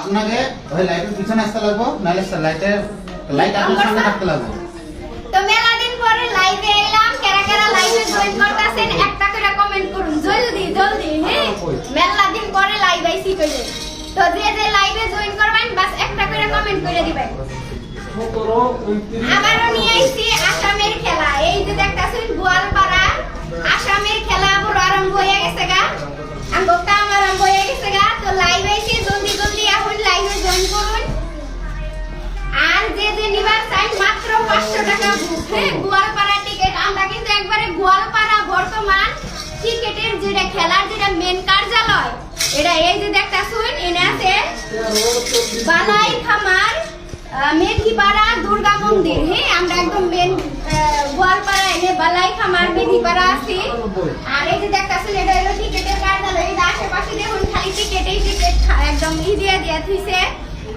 আপনাকে ওই লাইটের পিছনে আসতে লাগবো নাহলে লাইটের লাইট আপনার সামনে রাখতে লাগবো। তো মেলা দিন পরে লাইভে এলাম কারা কারা লাইভে জয়েন করতেছেন একটা করে কমেন্ট করুন। জলদি জলদি হ্যাঁ মেলা দিন পরে লাইভ আইছি কইলে। তো যে যে লাইভে জয়েন করবেন বাস একটা করে কমেন্ট করে দিবেন। আবারও নিয়ে আইছি আসামের খেলা। এই যে দেখতাছেন গোয়ালপাড়া আসামের খেলা পুরো আরম্ভ হয়ে গেছে গা। আমগো নিবার মাত্র 500 টাকা হ্যাঁ গোয়ালপাড়া বর্তমান মেন কার্যালয় দেখতা খামার মেধিপাড়া দুর্গা মন্দির। হ্যাঁ আমরা একদম মেন গোয়ালপাড়া এনে বালাই খামার, মেধিপাড়া আছি। আর এই যে দেখতাছেন, এটা হলো আশেপাশে দেখুন, খালি টিকিট এই টিকিট, একদম ই দিয়ে দিয়ে থুইছে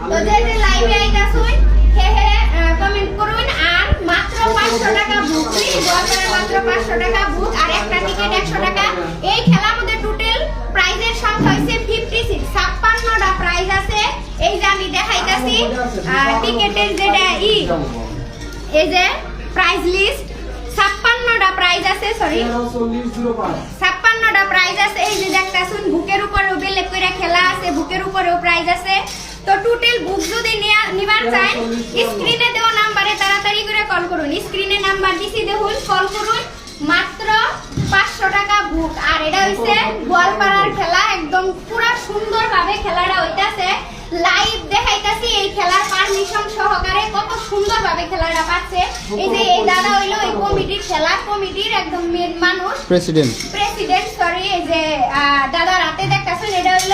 তো যে লাইভে আইতাছুন, হে হে কমেন্ট করুন আর মাত্র 500 টাকা বুক গোয়ালপাড়া মাত্র 500 টাকা বুক আর একটা টিকিট 100 টাকা। এই খেলার মধ্যে টোটাল প্রাইজের সংখ্যা হইছে 56 56টা প্রাইজ আছে। এই যে আমি দেখাইতাছি টিকিটের যেটা ই, এই যে প্রাইজ লিস্ট ছাপ্পান্নটা প্রাইজ আছে সরি ছাপ্পান্নটা প্রাইজ আছে। এই যে দেখতাছুন বুকের উপরেও বেলেগ করে খেলা আছে বুকের উপরেও প্রাইজ আছে। তো টোটাল বুক যদি নেয়া- চান স্ক্রিনে দেওয়া নাম্বারে তাড়াতাড়ি করে কল করুন। স্ক্রিনে নাম্বার দিছি দেখুন কল করুন মাত্র পাঁচশো টাকা বুক আর এটা হইছে গোয়ালপাড়ার খেলা একদম পুরা সুন্দরভাবে খেলাটা হইতাছে। লাইভ দেখাইতাছি এই খেলার পারমিশন সহকারে কত সুন্দরভাবে খেলাটা পাচ্ছে। এই যে এই দাদা হইল এই কমিটির খেলা কমিটির একদম মেন মানুষ। প্রেসিডেন্ট প্রেসিডেন্ট সরি এই যে দাদা রাতে দেখতেছেন এটা হইল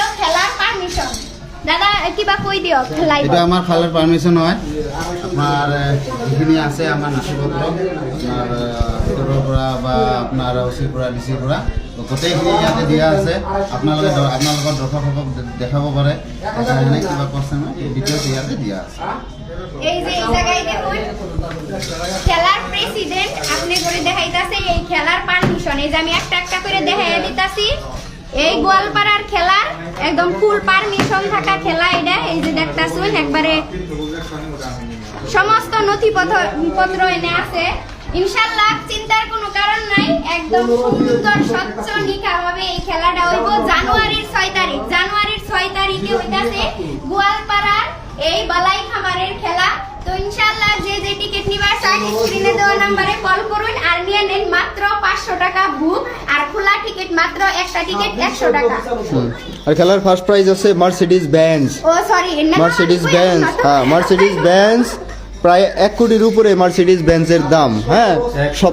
দাদা কিবা কই দিও খেলাই এটা আমার ফালের পারমিশন হয়। আপনার আহ, এখানে আছে আমার নথিপত্র আপনার উত্তরপুরা বা আপনার ওচিপুৰা ডিচিপুৰা তো গোটেইখিনি ইয়াতে দিয়া আছে। আপোনালোকে আপোনালোকৰ দৰ্শকসকলক দেখাব পাৰে। এনে কিবা নহয় এই ডিটেইলছ ইয়াতে দিয়া আছে। এই যে এই জায়গায় দেখুন খেলার প্রেসিডেন্ট আপনি করে দেখাইতাছে এই খেলার পারমিশন এই যে আমি একটা একটা করে দেখাইয়া দিতাছি। এই গোয়ালপাড়ার খেলার একদম ফুল পারমিশন থাকা খেলা এটা, এই যে দেখতাছুন, একবারে সমস্ত নথিপত্র, পত্র এনে আছে। ইনশাল্লাহ, চিন্তার কোনো কারণ নাই, একদম সুন্দর, স্বচ্ছ নিকা হবে এই খেলাটা হইব জানুয়ারির ছয় তারিখ। জানুয়ারির ছয় তারিখে হইতাছে গোয়ালপাড়ার এই বালাই খামারের খেলা। তো ইনশাল্লাহ যে যে টিকিট নিবার চান স্ক্রিনে দেওয়া নাম্বারে কল করুন আর নিয়ে নেন মাত্র পাঁচশো টাকা বুক আর খোলা টিকিট মাত্র একটা টিকিট একশো টাকা। আর খেলার ফার্স্ট প্রাইজ আছে মার্সিডিজ বেঞ্জ ও সরি মার্সিডিজ বেঞ্জ হ্যাঁ মার্সিডিজ বেঞ্জ প্রায় এক কোটির উপরে মার্সিডিজ বেঞ্জের দাম হ্যাঁ। সব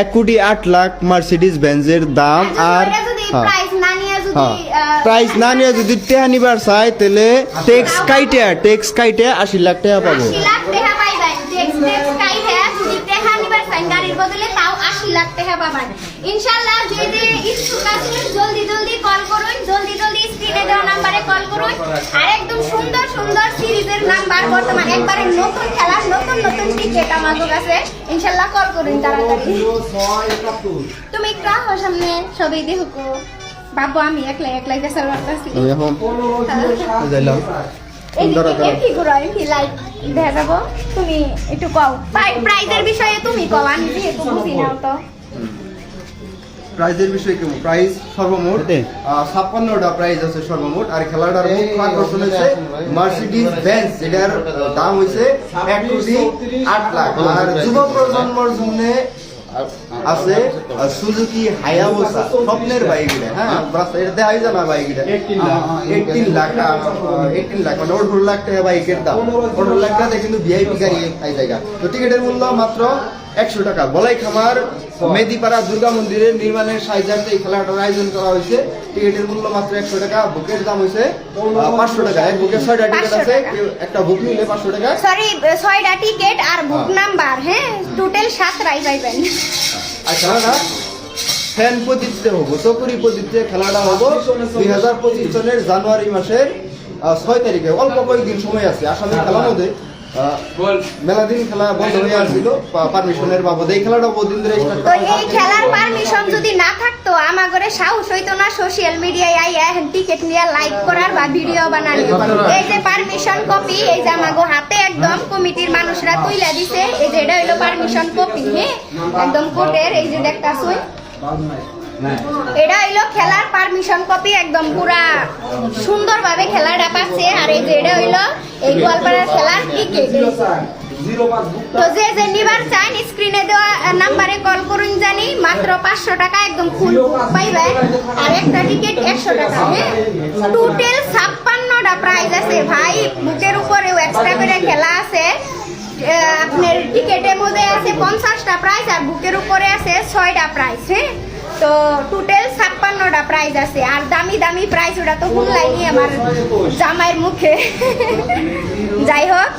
এক কোটি আট লাখ মার্সিডিজ বেঞ্জের দাম আর হ্যাঁ। প্রাইস হ্যাঁ না নিয়ে যদি টেহা নিবার চাই, তাহলে টেক্স কাইটে টেক্স কাইটে আশি লাখ টাকা পাবো। যে ইচ্ছুক আছেন, জলদি জলদি কল করুন। জলদি জলদি স্ক্রিনে দেওয়া কল করুন। আর একদম সুন্দর সুন্দর সিরিজের নাম্বার বর্তমান একবারে নতুন খেলার নতুন নতুন টিকেট আমাদের কাছে। ইনশাল্লাহ কল করুন তাড়াতাড়ি। তুমি সামনে সবাই দেখো। বাবু আমি একলাই একলাই গেছে করতেছি আমি এখন যাইলাম তুমি একটু কও প্রাইজের বিষয়ে তুমি কও আমি যেহেতু বুঝি না তো প্রাইজের বিষয় কেমন প্রাইজ সর্বমোট ছাপ্পান্নটা প্রাইজ আছে সর্বমোট আর খেলাটার মুখ্য আকর্ষণ হচ্ছে মার্সিডিজ বেঞ্চ যেটার দাম হচ্ছে এক কোটি আট লাখ আর যুব প্রজন্মর জন্য আছে সুজুকি হায়াবুসা স্বপ্নের বাইক এটা হ্যাঁ? রাস্তা এটা দেখাই জানা বাইক এটা এইটিন লাখ এইটিন লাখ মানে আঠারো লাখ টাকা বাইকের দাম। আঠারো লাখ টাকা কিন্তু ভিআইপি গাড়ি এই জায়গা। তো টিকিটের মূল্য মাত্র একশো টাকা। বলাই খামার মেদিপাড়া দুর্গা মন্দিরের নির্মাণের সাহায্যার্থে এই খেলাটার আয়োজন করা হয়েছে টিকিটের মূল্য মাত্র একশো টাকা বুকের দাম হয়েছে পাঁচশো টাকা। এক বুকের ছয়টা টিকিট আছে একটা বুক নিলে পাঁচশো টাকা। সরি ছয়টা টিকেট আর বুক হ্যাঁ। নাম্বার হ্যাঁ? টোটাল সাতটাই পাইবেন। আর খেলাটা ফ্যান পদ্ধতিতে হব। চকুরি পদ্ধতিতে খেলাটা হব দুই হাজার পঁচিশ সনের জানুয়ারি মাসের ছয় তারিখে। অল্প কয়েকদিন সময় আছে। আসামের খেলার মধ্যে মেলা দিন খেলা বন্ধ হয়ে আসছিল। পারমিশনের বাবদ। এই খেলাটা বহুদিন ধরে তো এই খেলার পারমিশন যদি না থাকতো আমার ঘরে সাহস হইতো না সোশ্যাল মিডিয়ায় আইয়া টিকিট নিয়ে লাইক করার বা ভিডিও বানানোর। এই যে পারমিশন। কপি এই যে আমাগো হাতে একদম কমিটির মানুষরা তুইলা দিছে এই যে এটা হইল পারমিশন কপি হ্যাঁ একদম কোর্টের এই যে দেখতাছুই। এটা হইল খেলার পারমিশন কপি একদম পুরা সুন্দরভাবে খেলাটা পাচ্ছে। আর এই যে এটা হইল এই খেলার তো যে নিবার দেওয়া নাম্বারে কল করুন জানি, মাত্র পাঁচশো টাকা একদম ফুল পাইবে। আর একটা একশো টাকা হ্যাঁ? টোটাল ছাপ্পান্নটা প্রাইজ আছে ভাই। বুকের উপরেও এক্সট্রা করে খেলা আছে। আপনার আছে পঞ্চাশটা প্রাইজ আর বুকের উপরে আছে ছয়টা প্রাইজ হ্যাঁ? তো টোটাল ছাপ্পান্নটা প্রাইজ আছে। আর দামি দামি প্রাইজ ওটা তো শুনলাইনি আমার জামাইয়ের মুখে। যাই হোক,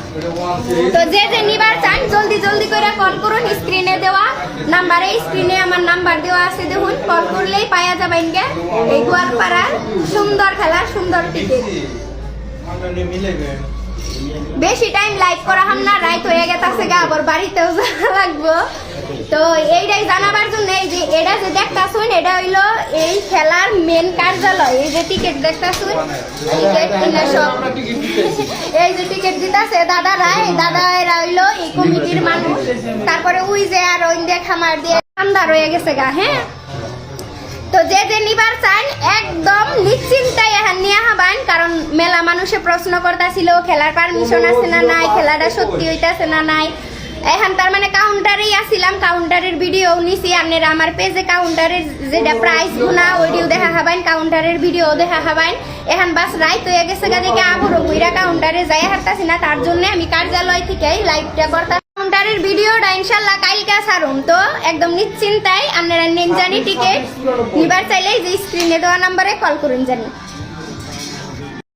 তো যে যে নিবার চান, জলদি জলদি করে কল করুন স্ক্রিনে দেওয়া নাম্বারে স্ক্রিনে আমার নাম্বার দেওয়া আছে দেখুন। কল করলেই পাওয়া যাবেন গে এই গোয়ালপাড়ার সুন্দর খেলা, সুন্দর টিকিট বেশি টাইম লাইক করা হাম না রাইট হয়ে গেছে গা, আবার বাড়িতেও যাওয়া লাগবো। তো এইটাই জানাবার জন্য এটা যে দেখতাছুন, এটা হইল এই খেলার মেন কার্যালয়। এই যে টিকিট দেখতাছুন টিকিট কিনা সব। এই যে টিকিট দিতাছে দাদারা, এই দাদা এরা হইল এই কমিটির মানুষ। তারপরে উই যে আর ওই দিয়ে খামার দিয়ে ঠান্ডা রয়ে গেছে গা হ্যাঁ? তো যে যে নিবার চান একদম নিশ্চিন্তায় এখান নিয়ে হবান কারণ মেলা মানুষে প্রশ্ন করতেছিল, খেলার পারমিশন আছে না নাই, খেলাটা সত্যি হইতাছে না নাই। এখন তার মানে কাউন্টারেই আসিলাম কাউন্টারের ভিডিও নিছি, আপনারা আমার পেজে কাউন্টারের যেটা প্রাইস গুনা, ওইটিও দেখা হবেন কাউন্টারের ভিডিও দেখা হবেন এখন বাস রাইত হয়ে গেছে গা দেখে আবরো বইরা কাউন্টারে যাই হাঁটতাছি না, তার জন্য আমি কার্যালয় থেকে লাইভটা করতাম। কাউন্টারের ভিডিওটা ইনশাল্লাহ কালকে সারুম তো একদম নিশ্চিন্তায় আপনারা নেন জানি টিকিট নিবার চাইলে এই যে স্ক্রিনে দেওয়া নাম্বারে কল করুন জানি।